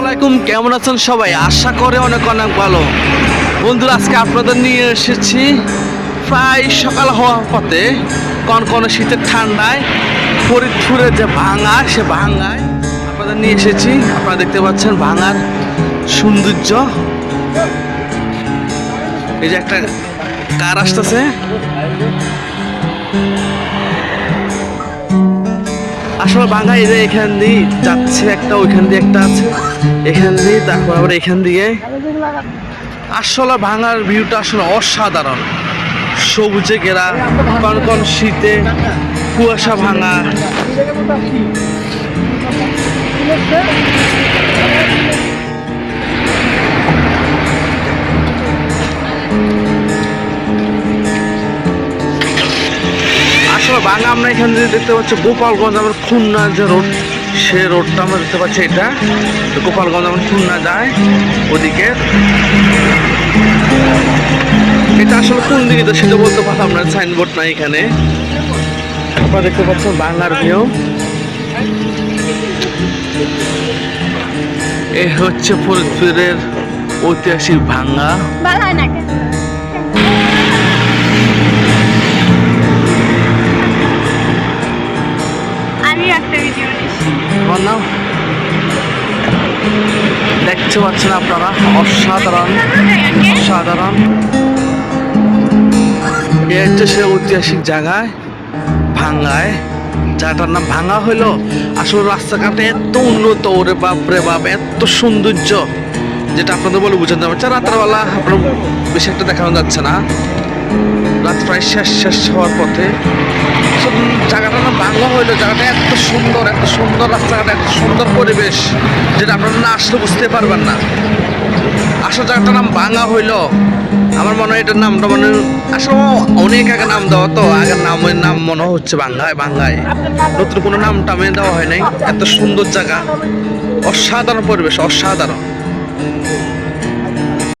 আলাইকুম, কেমন আছেন সবাই? আশা করে অনেক অনেক ভালো। বন্ধুরা, আজকে আপনাদের নিয়ে এসেছি প্রায় সকাল হওয়ার পথে কোন কোন শীতের ঠান্ডায় ফরিদপুরের যে ভাঙা, সে ভাঙায় আপনাদের নিয়ে এসেছি। আপনারা দেখতে পাচ্ছেন ভাঙার সৌন্দর্য। এই যে একটা কার আসতেছে? আসলে ভাঙা এই যে এখান দিয়ে যাচ্ছে একটা, ওইখান দিয়ে একটা আছে, এখান দিয়ে, তারপর আবার এখান দিয়ে। আসলে ভাঙার ভিউটা আসলে অসাধারণ। সবুজে ঘেরা কোন কোন শীতে, কুয়াশা ভাঙা। আসলে ভাঙা আমরা এখান থেকে দেখতে পাচ্ছি, গোপালগঞ্জ আমার খুলনা যে রোড, সে রোডটা আমরা দেখতে পাচ্ছি এটা। গোপালগঞ্জ আমার খুলনা যায় ওদিকে। এটা আসলে কোন দিকে তো সেটা বলতে পারলাম না সাইনবোর্ড নাই এখানে। আপনারা দেখতে পাচ্ছেন বাংলার ভিউ এ হচ্ছে ফরিদপুরের ঐতিহাসিক ভাঙ্গা। একটা দেখতে পাচ্ছেন আপনারা, অসাধারণ অসাধারণ। এ হচ্ছে সে ঐতিহাসিক জায়গায়, ভাঙ্গায়। জায়গাটার নাম ভাঙা হইল, আসলে রাস্তাঘাটে এত উন্নত, ওরে বাপ রে বাপ, এত সৌন্দর্য, যেটা আপনাদের বলে বুঝাতে পারছে রাতের বেলা আপনার বেশি একটা দেখানো যাচ্ছে না। রাত প্রায় শেষ শেষ হওয়ার পথে বাংলা হইল জায়গাটা এত সুন্দর এত সুন্দর রাস্তাঘাট এত সুন্দর পরিবেশ, যেটা আপনারা না আসলে বুঝতে পারবেন না। আসলে জায়গাটার নাম বাংলা হইল। আমার মনে হয় এটার নামটা মানে আসলে অনেক আগে নাম দেওয়া তো, আগের নামের নাম মনে হচ্ছে বাংলায় বাংলায় নতুন কোনো নাম টামে দেওয়া হয় নাই। এত সুন্দর জায়গা। অসাধারণ পরিবেশ, অসাধারণ।